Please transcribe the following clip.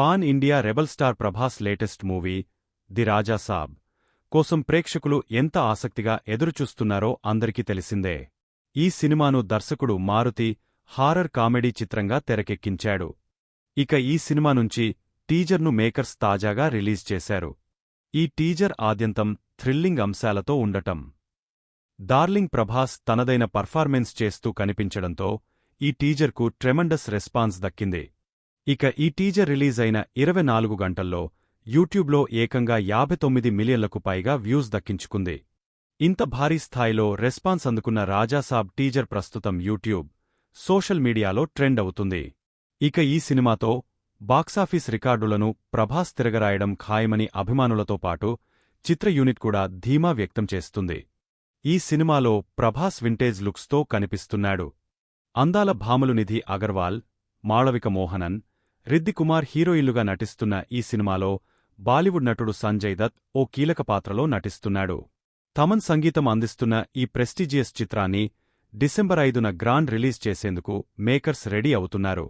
Pan India rebel star Prabhas latest movie the Raja Saab కోసం ప్రేక్షకులు ఎంత ఆసక్తిగా ఎదురుచూస్తున్నారో అందరికీ తెలిసిందే. ఈ సినిమాను దర్శకుడు మారుతి హారర్ కామెడీ చిత్రంగా తెరకెక్కించాడు. ఇక ఈ సినిమా నుంచి టీజర్ను మేకర్స్ తాజాగా రిలీజ్ చేశారు. ఈ టీజర్ ఆద్యంతం థ్రిల్లింగ్ అంశాలతో ఉండటం. డార్లింగ్ ప్రభాస్ తనదైన పర్ఫార్మెన్స్ చేస్తూ కనిపించడంతో ఈ టీజర్కు ట్రెమండస్ రెస్పాన్స్ దక్కింది. ఇక ఈ టీజర్ రిలీజ్ అయిన ఇరవై నాలుగు గంటల్లో యూట్యూబ్లో ఏకంగా యాభై తొమ్మిది మిలియన్లకు పైగా వ్యూస్ దక్కించుకుంది. ఇంత భారీ స్థాయిలో రెస్పాన్స్ అందుకున్న రాజాసాబ్ టీజర్ ప్రస్తుతం యూట్యూబ్ సోషల్ మీడియాలో ట్రెండ్ అవుతుంది. ఇక ఈ సినిమాతో బాక్సాఫీస్ రికార్డులను ప్రభాస్ తిరగరాయడం ఖాయమని అభిమానులతో పాటు చిత్ర యూనిట్ కూడా ధీమా వ్యక్తం చేస్తుంది. ఈ సినిమాలో ప్రభాస్ వింటేజ్ లుక్స్తో కనిపిస్తున్నాడు. అందాల భామలు నిధి అగర్వాల్ మాళవిక మోహనన్ రిద్ది కుమార్ హీరోయిన్లుగా నటిస్తున్న ఈ సినిమాలో బాలీవుడ్ నటుడు సంజయ్ దత్ ఓ కీలక పాత్రలో నటిస్తున్నాడు. తమన్ సంగీతం అందిస్తున్న ఈ ప్రెస్టీజియస్ చిత్రాన్ని డిసెంబర్ ఐదున గ్రాండ్ రిలీజ్ చేసేందుకు మేకర్స్ రెడీ అవుతున్నారు.